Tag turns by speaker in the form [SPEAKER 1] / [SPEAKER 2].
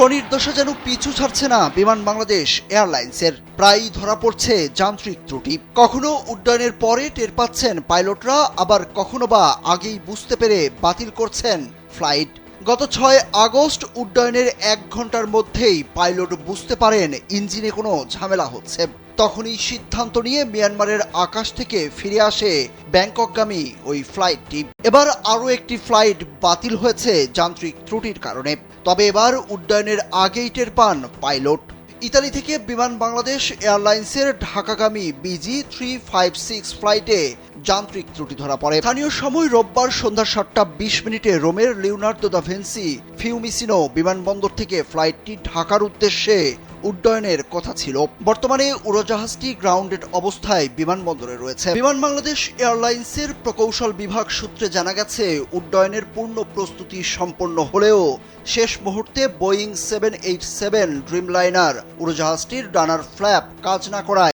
[SPEAKER 1] শনির দশা যেন পিছু ছাড়ছে না বিমান বাংলাদেশ এয়ারলাইন্সের, প্রায়ই ধরা পড়ছে যান্ত্রিক ত্রুটি। কখনো উড্ডয়নের পরে টের পাচ্ছেন পাইলটরা, আবার কখনো বা আগেই বুঝতে পেরে বাতিল করছেন ফ্লাইট। গত ছয় আগস্ট উড্ডয়নের এক ঘণ্টার মধ্যেই পাইলট বুঝতে পারেন ইঞ্জিনে কোনো ঝামেলা হচ্ছে। তখনই সিদ্ধান্ত নিয়ে মিয়ানমারের আকাশ থেকে ফিরে আসে ব্যাংককগামী ওই ফ্লাইটটি এবার আরও একটি ফ্লাইট বাতিল হয়েছে যান্ত্রিক ত্রুটির কারণে। তবে এবার উড্ডয়নের আগেই টের পান পাইলট। ইতালি থেকে বিমান বাংলাদেশ এয়ারলাইন্সের ঢাকাগামী বিজি থ্রি ফাইভ সিক্স ফ্লাইটে যান্ত্রিক ত্রুটি ধরা পড়ে। স্থানীয় সময় রোববার সন্ধ্যা সাতটা বিশ মিনিটে রোমের লিওনার্দো দা ভেন্সি ফিউমিসিনো বিমানবন্দর থেকে ফ্লাইটটি ঢাকার উদ্দেশ্যে উড্ডয়নের কথা ছিল। বর্তমানে উড়োজাহাজটি গ্রাউন্ডেড অবস্থায় বিমানবন্দরে রয়েছে। বিমান বাংলাদেশ এয়ারলাইন্সের প্রকৌশল বিভাগ সূত্রে জানা গেছে, উড্ডয়নের পূর্ণ প্রস্তুতি সম্পন্ন হলেও শেষ মুহূর্তে Boeing seven eight seven Dreamliner উড়োজাহাজটির ডানার ফ্ল্যাপ কাজ না করায়